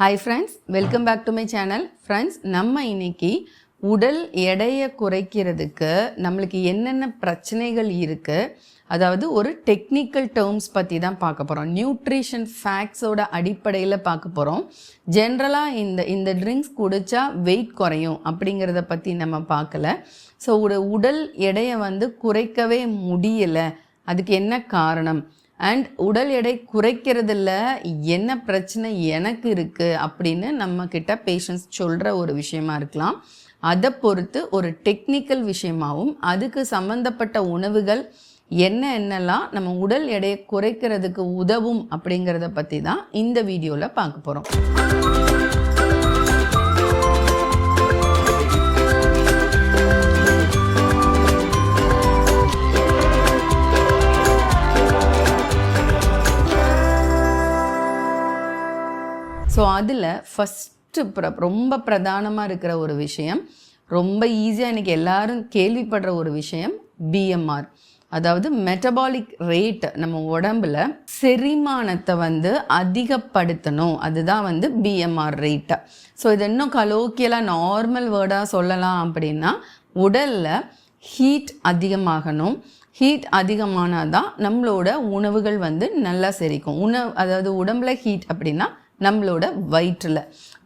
Hi friends welcome back to my channel friends நம்ம இன்னைக்கு உடல் எடையை குறைக்கிறதுக்கு நம்மளுக்கு என்னென்ன பிரச்சனைகள் இருக்குது அதாவது ஒரு டெக்னிக்கல் டேர்ம்ஸ் பற்றி தான் பார்க்க போகிறோம் நியூட்ரிஷன் ஃபேக்ட்ஸோட அடிப்படையில் பார்க்க போகிறோம் ஜென்ரலாக இந்த இந்த ட்ரிங்க்ஸ் குடித்தா வெயிட் குறையும் அப்படிங்கிறத பற்றி நம்ம பார்க்கல. ஸோ ஒரு உடல் எடையை வந்து குறைக்கவே முடியலை. அதுக்கு என்ன காரணம்? அண்ட் உடல் எடை குறைக்கிறதுல என்ன பிரச்சனை எனக்கு இருக்குது அப்படின்னு நம்ம கிட்ட பேஷண்ட்ஸ் சொல்கிற ஒரு விஷயமா இருக்கலாம். அதை பொறுத்து ஒரு டெக்னிக்கல் விஷயமாகவும் அதுக்கு சம்மந்தப்பட்ட உணவுகள் என்ன என்னெல்லாம் நம்ம உடல் எடையை குறைக்கிறதுக்கு உதவும் அப்படிங்கிறத பற்றி தான் இந்த வீடியோவில் பார்க்க போகிறோம் ஸோ அதில் ஃபஸ்ட்டு ப்ர ரொம்ப பிரதானமாக இருக்கிற ஒரு விஷயம் ரொம்ப ஈஸியாக இன்றைக்கி எல்லாரும் கேள்விப்படுற ஒரு விஷயம் பிஎம்ஆர் அதாவது மெட்டபாலிக் ரேட் நம்ம உடம்புல செரிமானத்தை வந்து அதிகப்படுத்தணும். அதுதான் வந்து பிஎம்ஆர் ரேட்டு ஸோ இது இன்னும் கலோக்கியலாக நார்மல் வேர்டாக சொல்லலாம் அப்படின்னா உடலில் ஹீட் அதிகமாகணும். ஹீட் அதிகமானால் தான் நம்மளோட உணவுகள் வந்து நல்லா செரிக்கும். உணவு அதாவது உடம்புல ஹீட் அப்படின்னா நம்மளோட வயிற்றில்.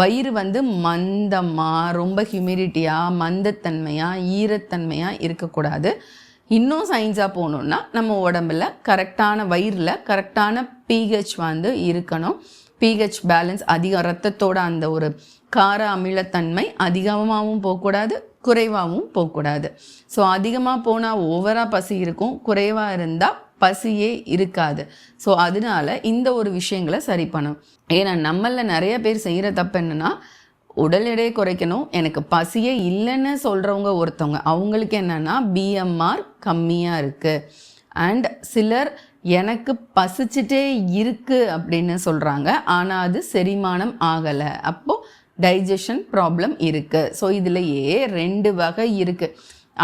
வயிறு வந்து மந்தமாக ரொம்ப ஹியூமிடிட்டியாக மந்தத்தன்மையாக ஈரத்தன்மையாக இருக்கக்கூடாது. இன்னும் சயின்ஸாக போகணுன்னா நம்ம உடம்புல கரெக்டான வயிறில் கரெக்டான பிஹெச் வந்து இருக்கணும். பிஹெச் பேலன்ஸ் அதிக ரத்தத்தோட அந்த ஒரு கார அமிலத்தன்மை அதிகமாகவும் போகக்கூடாது குறைவாகவும் போகக்கூடாது. ஸோ அதிகமாக போனால் ஓவராக பசி இருக்கும் குறைவாக இருந்தால் பசியே இருக்காது. ஸோ அதனால இந்த ஒரு விஷயங்களை சரி பண்ணும் ஏன்னா நம்மளில் நிறைய பேர் செய்கிற தப்பு என்னென்னா உடல் எடையை குறைக்கணும். எனக்கு பசியே இல்லைன்னு சொல்கிறவங்க ஒருத்தவங்க. அவங்களுக்கு என்னென்னா பிஎம்ஆர் கம்மியாக இருக்குது அண்ட் சிலர் எனக்கு பசிச்சுட்டே இருக்குது அப்படின்னு சொல்கிறாங்க ஆனால் அது செரிமானம் ஆகலை. அப்போது டைஜஷன் ப்ராப்ளம் இருக்குது ஸோ இதுலேயே ரெண்டு வகை இருக்குது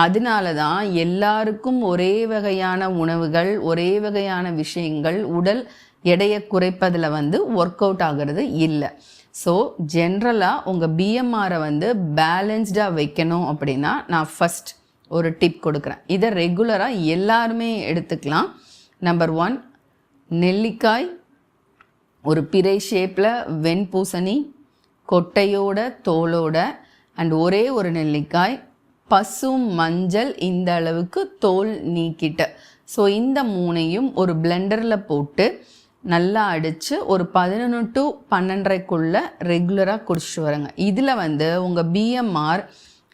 அதனால தான் எல்லாருக்கும் ஒரே வகையான உணவுகள் ஒரே வகையான விஷயங்கள் உடல் எடையை குறைப்பதில் வந்து ஒர்க் அவுட் ஆகிறது இல்லை. ஸோ ஜென்ரலாக உங்கள் பிஎம்ஆரை வந்து பேலன்ஸ்டாக வைக்கணும் அப்படின்னா நான் ஃபஸ்ட் ஒரு டிப் கொடுக்குறேன். இதை ரெகுலராக எல்லாருமே எடுத்துக்கலாம். நம்பர் ஒன் நெல்லிக்காய் ஒரு பிறை ஷேப்பில் வெண்பூசணி கொட்டையோட தோலோட அண்ட் ஒரே ஒரு நெல்லிக்காய் பசும் மஞ்சள் இந்த அளவுக்கு தோல் நீக்கிட்டு. ஸோ இந்த மூணையும் ஒரு பிளெண்டரில் போட்டு நல்லா அடித்து ஒரு பதினொன்று டு பன்னெண்டரைக்குள்ளே ரெகுலராக குடிச்சிட்டு வரேங்க. இதில் வந்து உங்கள் பிஎம்ஆர்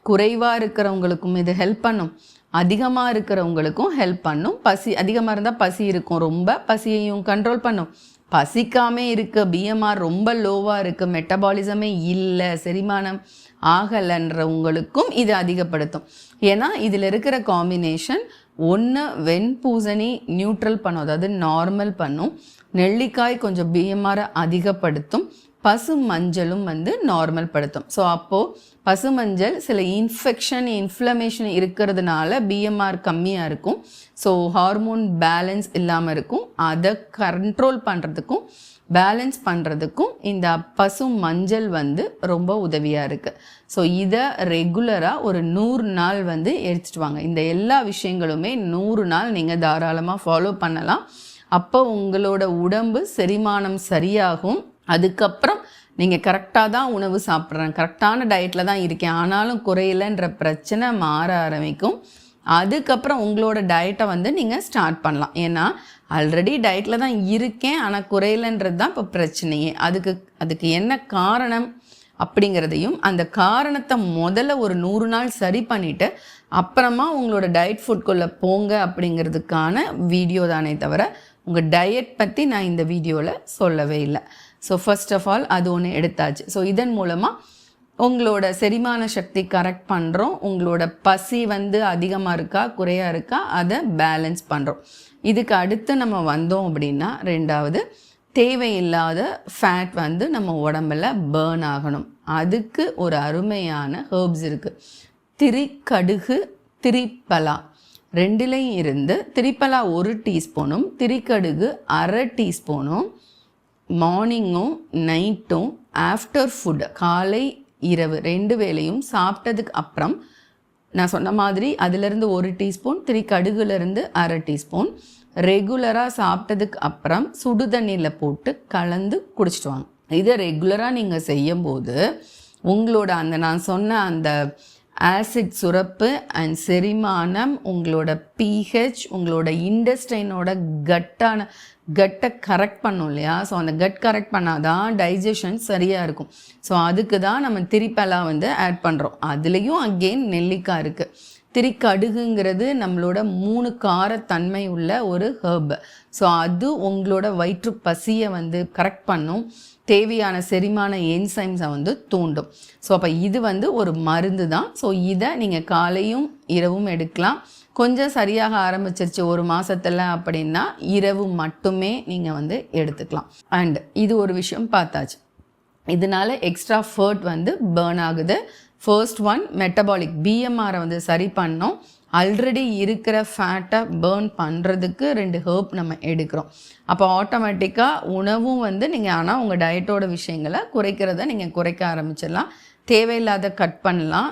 குறைவாக இருக்கிறவங்களுக்கும் இது ஹெல்ப் பண்ணும். அதிகமாக இருக்கிறவங்களுக்கும் ஹெல்ப் பண்ணும். பசி அதிகமாக இருந்தால் பசி இருக்கும். ரொம்ப பசியையும் கண்ட்ரோல் பண்ணும். பசிக்காமே இருக்க. பிஎம்ஆர் ரொம்ப லோவாக இருக்குது மெட்டபாலிசமே இல்லை. செரிமானம் ஆகலன்றவங்களுக்கும் இது அதிகப்படுத்தும். ஏன்னா இதில் இருக்கிற காம்பினேஷன் ஒன்று வெண்பூசணி நியூட்ரல் பண்ணும் அதாவது நார்மல் பண்ணும். நெல்லிக்காய் கொஞ்சம் பிஎம்ஆரை அதிகப்படுத்தும். பசு மஞ்சளும் வந்து நார்மல் படுத்தும். ஸோ அப்போது பசு மஞ்சள் சில இன்ஃபெக்ஷன் இன்ஃப்ளமேஷன் இருக்கிறதுனால பிஎம்ஆர் கம்மியாக இருக்கும். ஸோ ஹார்மோன் பேலன்ஸ் இல்லாமல் இருக்கும். அதை கண்ட்ரோல் பண்ணுறதுக்கும் பேலன்ஸ் பண்ணுறதுக்கும் இந்த பசு மஞ்சள் வந்து ரொம்ப உதவியாக இருக்குது ஸோ இதை ரெகுலராக ஒரு நூறு நாள் வந்து எடுத்துட்டு வாங்க. இந்த எல்லா விஷயங்களுமே நூறு நாள் நீங்கள் தாராளமாக ஃபாலோ பண்ணலாம். அப்போ உங்களோட உடம்பு செரிமானம் சரியாகும். அதுக்கப்புறம் நீங்கள் கரெக்டாக தான் உணவு சாப்பிட்றேன். கரெக்டான டயட்டில் தான் இருக்கேன். ஆனாலும் குறையலைன்ற பிரச்சனை மாற ஆரம்பிக்கும். அதுக்கப்புறம் உங்களோட டயட்டை வந்து நீங்கள் ஸ்டார்ட் பண்ணலாம். ஏன்னா ஆல்ரெடி டயட்டில் தான் இருக்கேன். ஆனால் குறையலைன்றது தான் இப்போ பிரச்சனையே. அதுக்கு அதுக்கு என்ன காரணம் அப்படிங்கிறதையும் அந்த காரணத்தை முதல்ல ஒரு நூறு நாள் சரி பண்ணிவிட்டு அப்புறமா உங்களோட டயட் ஃபுட்குள்ளே போங்க அப்படிங்கிறதுக்கான வீடியோ தானே தவிர உங்கள் டயட் பற்றி நான் இந்த வீடியோவில் சொல்லவே இல்லை. ஸோ ஃபர்ஸ்ட் ஆஃப் ஆல் அது ஒன்று எடுத்தாச்சு. ஸோ இதன் மூலமாக உங்களோட செரிமான சக்தி கரெக்ட் பண்ணுறோம் உங்களோட பசி வந்து அதிகமாக இருக்கா குறையாக இருக்கா அதை பேலன்ஸ் பண்ணுறோம் இதுக்கு அடுத்து நம்ம வந்தோம் அப்படின்னா ரெண்டாவது தேவையில்லாத ஃபேட் வந்து நம்ம உடம்புல பேர்ன் ஆகணும். அதுக்கு ஒரு அருமையான ஹேர்ப்ஸ் இருக்குது திரிக்கடுகு திரிப்பலா. ரெண்டுலேயும் இருந்து திரிப்பலா ஒரு டீஸ்பூனும் திரிக்கடுகு அரை டீஸ்பூனும் மார்னிங்கும் நைட்டும் ஆஃப்டர் ஃபுட் காலை இரவு ரெண்டு வேளையும் சாப்பிட்டதுக்கு அப்புறம் நான் சொன்ன மாதிரி அதிலிருந்து ஒரு டீஸ்பூன் திரி கடுகுலேருந்து அரை டீஸ்பூன் ரெகுலராக சாப்பிட்டதுக்கு அப்புறம் சுடு தண்ணியில் போட்டு கலந்து குடிச்சிட்டு வாங்க. இதை ரெகுலராக நீங்கள் செய்யும்போது உங்களோட அந்த நான் சொன்ன அந்த ஆசிட் சுரப்பு அண்ட் செரிமானம் உங்களோட பிஹெச் உங்களோட இண்டஸ்டைனோட கட்டான கட்டை கரெக்ட் பண்ணும் இல்லையா? ஸோ அந்த கட் கரெக்ட் பண்ணாதான் டைஜஷன் சரியாக இருக்கும். ஸோ அதுக்கு தான் நம்ம திரிப்பலா வந்து ஆட் பண்ணுறோம் அதுலேயும் அகெயின் நெல்லிக்காய் இருக்குது திரிக்கடுகுங்கிறது நம்மளோட மூணு காரத்தன்மை உள்ள ஒரு ஹர்ப் ஸோ அது உங்களோட வயிற்று பசியை வந்து கரெக்ட் பண்ணும். தேவையான செரிமான என்சைம்ஸை வந்து தூண்டும். ஸோ அப்போ இது வந்து ஒரு மருந்து தான் ஸோ இதை நீங்கள் காலையும் இரவும் எடுக்கலாம். கொஞ்சம் சரியாக ஆரம்பிச்சிருச்சு ஒரு மாதத்தில் அப்படின்னா இரவு மட்டுமே நீங்கள் வந்து எடுத்துக்கலாம். அண்ட் இது ஒரு விஷயம் பார்த்தாச்சு. இதனால எக்ஸ்ட்ரா ஃபர்ட் வந்து பேர்ன் ஆகுது. ஃபர்ஸ்ட் ஒன் மெட்டபாலிக் பிஎம்ஆரை வந்து சரி பண்ணோம். ஆல்ரெடி இருக்கிற ஃபேட்டை பேர்ன் பண்ணுறதுக்கு ரெண்டு ஹேர்ப் நம்ம எடுக்கிறோம். அப்போ ஆட்டோமேட்டிக்காக உணவும் வந்து நீங்கள் ஆனால் உங்கள் டயட்டோட விஷயங்களை குறைக்கிறத நீங்கள் குறைக்க ஆரம்பிச்சிடலாம். தேவையில்லாத கட் பண்ணலாம்.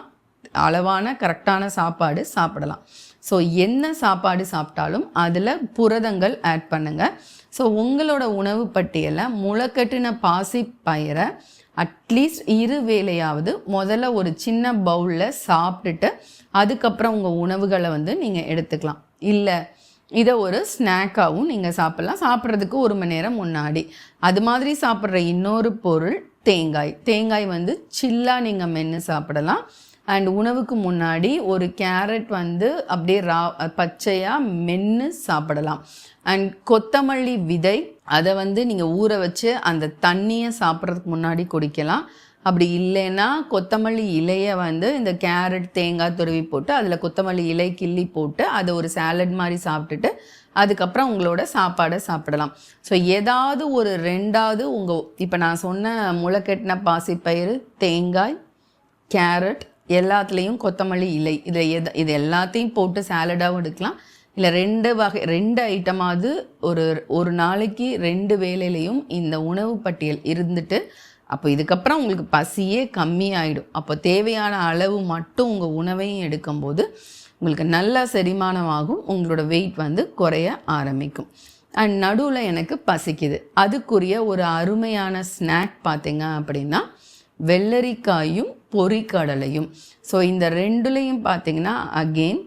அளவான கரெக்டான சாப்பாடு சாப்பிடலாம். ஸோ என்ன சாப்பாடு சாப்பிட்டாலும் அதில் புரதங்கள் ஆட் பண்ணுங்கள் ஸோ உங்களோட உணவு பட்டியலை முளைக்கட்டின பாசி பயிரை அட்லீஸ்ட் இரு வேளையாவது முதல்ல ஒரு சின்ன பவுலில் சாப்பிட்டுட்டு அதுக்கப்புறம் உங்கள் உணவுகளை வந்து நீங்கள் எடுத்துக்கலாம். இல்லை இதை ஒரு ஸ்நாக்காகவும் நீங்கள் சாப்பிட்லாம். சாப்பிட்றதுக்கு ஒரு மணி நேரம் முன்னாடி. அது மாதிரி சாப்பிட்ற இன்னொரு பொருள் தேங்காய். தேங்காய் வந்து சில்லாக நீங்கள் மென்று சாப்பிடலாம். அண்ட் உணவுக்கு முன்னாடி ஒரு கேரட் வந்து அப்படியே ரா பச்சையாக மென்று சாப்பிடலாம். அண்ட் கொத்தமல்லி விதை அதை வந்து நீங்கள் ஊற வச்சு அந்த தண்ணியை சாப்பிட்றதுக்கு முன்னாடி குடிக்கலாம் அப்படி இல்லைன்னா கொத்தமல்லி இலையை வந்து இந்த கேரட் தேங்காய் துருவி போட்டு அதில் கொத்தமல்லி இலை கிள்ளி போட்டு அதை ஒரு சாலட் மாதிரி சாப்பிட்டுட்டு அதுக்கப்புறம் உங்களோட சாப்பாடை சாப்பிடலாம். ஸோ ஏதாவது ஒரு ரெண்டாவது உங்கள் இப்போ நான் சொன்ன முளைக்கட்டின பாசிப்பயிறு தேங்காய் கேரட் எல்லாத்துலேயும் கொத்தமல்லி இலை இதை எது இது எல்லாத்தையும் போட்டு சாலடாகவும் எடுக்கலாம். இல்லை ரெண்டு வகை ரெண்டு ஐட்டமாவது ஒரு ஒரு நாளைக்கு ரெண்டு வேலையிலையும் இந்த உணவு பட்டியல் இருந்துட்டு அப்போ இதுக்கப்புறம் உங்களுக்கு பசியே கம்மியாயிடும். அப்போ தேவையான அளவு மட்டும் உங்கள் உணவையும் எடுக்கும்போது உங்களுக்கு நல்லா செரிமானமாகும் உங்களோட வெயிட் வந்து குறைய ஆரம்பிக்கும். அண்ட் நடுவில் எனக்கு பசிக்குது. அதுக்குரிய ஒரு அருமையான ஸ்நாக் பார்த்தீங்க அப்படின்னா வெள்ளரிக்காயும் பொறிக்கடலையும் ஸோ இந்த ரெண்டுலேயும் பார்த்தீங்கன்னா அகெயின்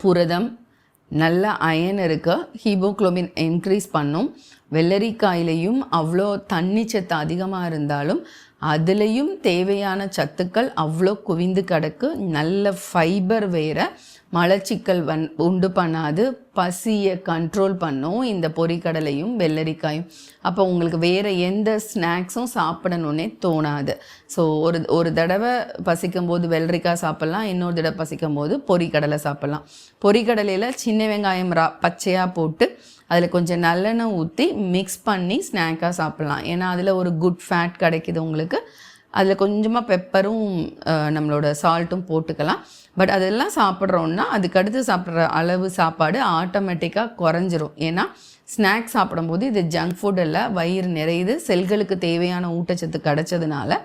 புரதம் நல்ல அயன் இருக்க. ஹீமோக்ளோபின் இன்க்ரீஸ் பண்ணும். வெள்ளரிக்காயிலையும் அவ்வளோ தண்ணி சத்து அதிகமாக இருந்தாலும் அதுலேயும் தேவையான சத்துக்கள் அவ்வளோ குவிந்து கிடக்கு. நல்ல ஃபைபர் வேறு. மலச்சிக்கல் வன் உண்டு பண்ணாது. பசியை கண்ட்ரோல் பண்ணும். இந்த பொரிக்கடலையும் வெள்ளரிக்காயும். அப்போ உங்களுக்கு வேறு எந்த ஸ்நாக்ஸும் சாப்பிடணுன்னே தோணாது. ஸோ ஒரு ஒரு தடவை பசிக்கும் போது வெள்ளரிக்காய் சாப்பிட்லாம். இன்னொரு தடவை பசிக்கும் போது பொரிக்கடலை சாப்பிட்லாம். பொரிக்கடலையில் சின்ன வெங்காயம் ரா பச்சையாக போட்டு அதில் கொஞ்சம் நல்லெண்ணெய் ஊற்றி மிக்ஸ் பண்ணி ஸ்நாக்காக சாப்பிட்லாம். ஏன்னா அதில் ஒரு குட் ஃபேட் கிடைக்கிது உங்களுக்கு. அதில் கொஞ்சமாக பெப்பரும் நம்மளோட சால்ட்டும் போட்டுக்கலாம். பட் அதெல்லாம் சாப்பிட்றோன்னா அதுக்கடுத்து சாப்பிட்ற அளவு சாப்பாடு ஆட்டோமேட்டிக்காக குறைஞ்சிரும். ஏன்னா ஸ்நாக்ஸ் சாப்பிடும்போது இது ஜங்க் ஃபுட்டில் வயிறு நிறையுது செல்களுக்கு தேவையான ஊட்டச்சத்து கிடச்சதுனால.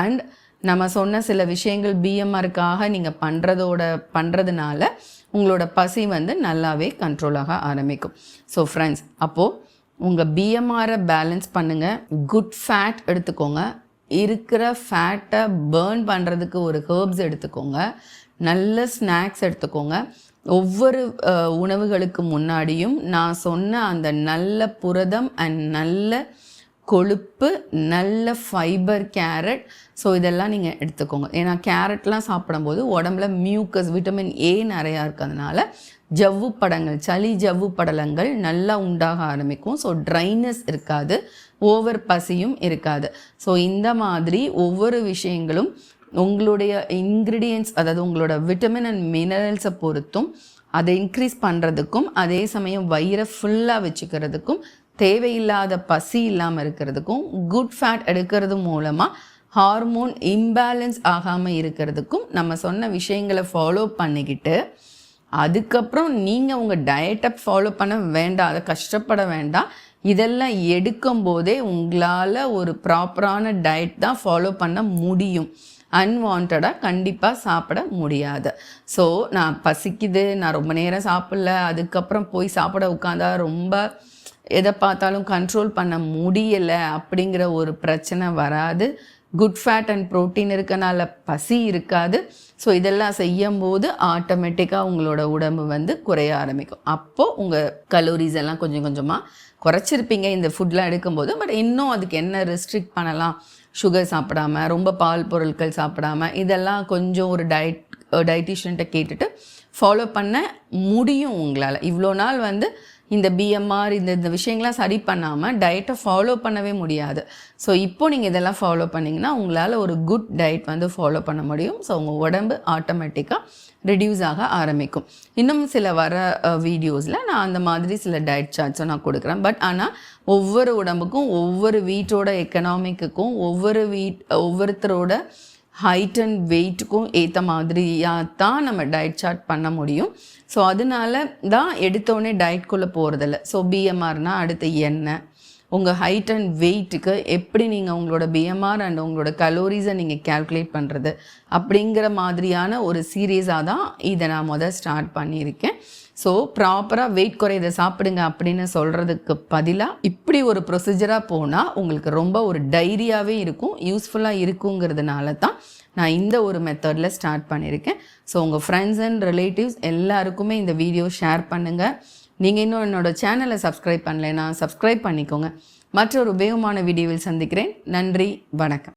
அண்ட் நம்ம சொன்ன சில விஷயங்கள் பிஎம்ஆருக்காக நீங்கள் பண்ணுறதோட பண்ணுறதுனால உங்களோட பசி வந்து நல்லாவே கண்ட்ரோலாக ஆரம்பிக்கும். ஸோ ஃப்ரெண்ட்ஸ் அப்போது உங்கள் பிஎம்ஆரை பேலன்ஸ் பண்ணுங்கள் குட் ஃபேட் எடுத்துக்கோங்க. இருக்கிற ஃபேட்டை பேர்ன் பண்ணுறதுக்கு ஒரு ஹேர்ப்ஸ் எடுத்துக்கோங்க. நல்ல ஸ்நாக்ஸ் எடுத்துக்கோங்க. ஒவ்வொரு உணவுகளுக்கு முன்னாடியும் நான் சொன்ன அந்த நல்ல புரதம் அண்ட் நல்ல கொழுப்பு நல்ல ஃபைபர் கேரட் ஸோ இதெல்லாம் நீங்கள் எடுத்துக்கோங்க. ஏன்னா கேரட்லாம் சாப்பிடும்போது உடம்புல மியூக்கஸ் விட்டமின் ஏ நிறையா இருக்கிறதுனால ஜவ்வு படங்கள் சளி ஜவ்வு படலங்கள் நல்லா உண்டாக ஆரம்பிக்கும். ஸோ ட்ரைனஸ் இருக்காது ஓவர் பசியும் இருக்காது. ஸோ இந்த மாதிரி ஒவ்வொரு விஷயங்களும் உங்களுடைய இன்க்ரீடியன்ஸ் அதாவது உங்களோட விட்டமின் அண்ட் மினரல்ஸை பொறுத்தும் அதை இன்க்ரீஸ் பண்ணுறதுக்கும் அதே சமயம் வயிறை ஃபுல்லாக வச்சுக்கிறதுக்கும் தேவையில்லாத பசி இல்லாமல் இருக்கிறதுக்கும் குட் ஃபேட் எடுக்கிறது மூலமாக ஹார்மோன் இம்பேலன்ஸ் ஆகாமல் இருக்கிறதுக்கும் நம்ம சொன்ன விஷயங்களை ஃபாலோ பண்ணிக்கிட்டு அதுக்கப்புறம் நீங்கள் உங்கள் டயட்டை ஃபாலோ பண்ண வேண்டாம் அதை கஷ்டப்பட வேண்டாம். இதெல்லாம் எடுக்கும் போதே உங்களால் ஒரு ப்ராப்பரான டயட் தான் ஃபாலோ பண்ண முடியும். அன்வான்டாக கண்டிப்பாக சாப்பிட முடியாது. ஸோ நான் பசிக்குது நான் ரொம்ப நேரம் சாப்பிடல அதுக்கப்புறம் போய் சாப்பிட உட்காந்தா ரொம்ப எதை பார்த்தாலும் கண்ட்ரோல் பண்ண முடியலை அப்படிங்கிற ஒரு பிரச்சனை வராது. குட் ஃபேட் அண்ட் ப்ரோட்டீன் இருக்கனால பசி இருக்காது. ஸோ இதெல்லாம் செய்யும் போது ஆட்டோமேட்டிக்காக உங்களோட உடம்பு வந்து குறைய ஆரம்பிக்கும். அப்போது உங்கள் கலோரிஸ் எல்லாம் கொஞ்சம் கொஞ்சமாக குறைச்சிருப்பீங்க இந்த ஃபுட்லாம் எடுக்கும்போது. பட் இன்னும் அதுக்கு என்ன ரெஸ்ட்ரிக்ட் பண்ணலாம்? சுகர் சாப்பிடாம ரொம்ப பால் பொருட்கள் சாப்பிடாம இதெல்லாம் கொஞ்சம் ஒரு டயட் டயட்டிஷியன்ட்ட கேட்டுட்டு ஃபாலோ பண்ண முடியும் உங்களால். இவ்வளோ நாள் வந்து இந்த பிஎம்ஆர் இந்த இந்த விஷயங்கள்லாம் சரி பண்ணாமல் டயட்டை ஃபாலோ பண்ணவே முடியாது. ஸோ இப்போ நீங்கள் இதெல்லாம் ஃபாலோ பண்ணிங்கன்னா உங்களால் ஒரு குட் டயட் வந்து ஃபாலோ பண்ண முடியும். ஸோ உங்கள் உடம்பு ஆட்டோமேட்டிக்காக ரெடியூஸ் ஆக ஆரம்பிக்கும். இன்னும் சில வர வீடியோஸில் நான் அந்த மாதிரி சில டயட் சார்ட்ஸும் நான் கொடுக்குறேன். பட் ஆனால் ஒவ்வொரு உடம்புக்கும் ஒவ்வொரு வீட்டோட எக்கனாமிக்குக்கும் ஒவ்வொரு வீட் ஒவ்வொருத்தரோட ஹைட் அண்ட் வெயிட்டுக்கும் ஏற்ற மாதிரியாக தான் நம்ம டயட் சார்ட் பண்ண முடியும். ஸோ அதனால தான் எடுத்தோடனே டயட்குள்ளே போகிறதில்ல ஸோ பிஎம்ஆர்னால் அடுத்து என்ன உங்கள் ஹைட் அண்ட் வெயிட்டுக்கு எப்படி நீங்கள் உங்களோட பிஎம்ஆர் அண்ட் உங்களோட கலோரிஸை நீங்கள் கேல்குலேட் பண்ணுறது அப்படிங்கிற மாதிரியான ஒரு சீரியஸாக தான் இதை நான் முதல் ஸ்டார்ட் பண்ணியிருக்கேன். ஸோ ப்ராப்பராக வெயிட் குறையதை சாப்பிடுங்க அப்படின்னு சொல்கிறதுக்கு பதிலாக இப்படி ஒரு ப்ரொசீஜராக போனால் உங்களுக்கு ரொம்ப ஒரு டைரியாகவே இருக்கும் யூஸ்ஃபுல்லாக இருக்குங்கிறதுனால தான் நான் இந்த ஒரு மெத்தடில் ஸ்டார்ட் பண்ணியிருக்கேன் ஸோ உங்கள் ஃப்ரெண்ட்ஸ் அண்ட் ரிலேட்டிவ்ஸ் எல்லாருக்குமே இந்த வீடியோ ஷேர் பண்ணுங்கள் நீங்கள் இன்னும் என்னோட சேனலை சப்ஸ்கிரைப் பண்ணலைன்னா சப்ஸ்கிரைப் பண்ணிக்கோங்க. மற்றொரு உபயோகமான வீடியோவில் சந்திக்கிறேன். நன்றி வணக்கம்.